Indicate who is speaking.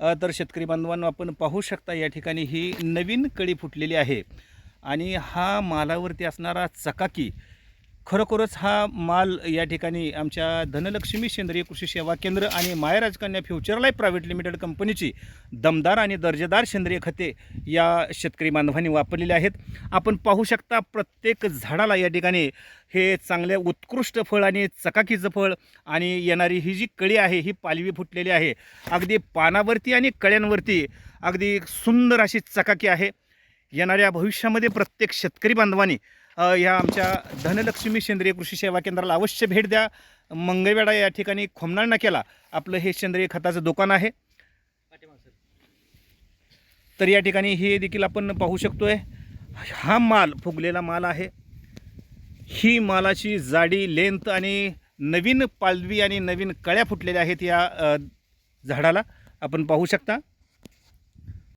Speaker 1: तर शेतकरी बांधवांना आपण पाहू शकता या ठिकाणी ही नवीन कळी फुटलेली आहे. आणि हा मालावरती असणारा चकाकी खरोखरच हा माल या ठिकाणी आमच्या धनलक्ष्मी सेंद्रिय कृषी सेवा केंद्र आणि मायराज कन्या फ्युचर लाईफ प्रायव्हेट लिमिटेड कंपनीची दमदार आणि दर्जेदार सेंद्रिय खते या शेतकरी बांधवांनी वापरलेली आहेत. आपण पाहू शकता प्रत्येक झाडाला या ठिकाणी हे चांगले उत्कृष्ट फळ आणि चकाकीचं फळ आणि येणारी ही जी कळी आहे ही पालवी फुटलेली आहे. अगदी पानावरती आणि कळ्यांवरती अगदी सुंदर अशी चकाकी आहे. येणाऱ्या भविष्यामध्ये प्रत्येक शेतकरी बांधवाने ह्या या आमच्या धनलक्ष्मी सेंद्रिय कृषी सेवा केंद्राला अवश्य भेट द्या. मंगळवेडा या ठिकाणी खोमनाळ नाक्याला आपलं हे सेंद्रिय खताचं दुकान आहे. तर या ठिकाणी हे देखील आपण पाहू शकतोय. हा माल फुगलेला माल आहे. ही मालाची जाडी लेंथ आणि नवीन पालवी आणि नवीन कळ्या फुटलेल्या आहेत या झाडाला. आपण पाहू शकता.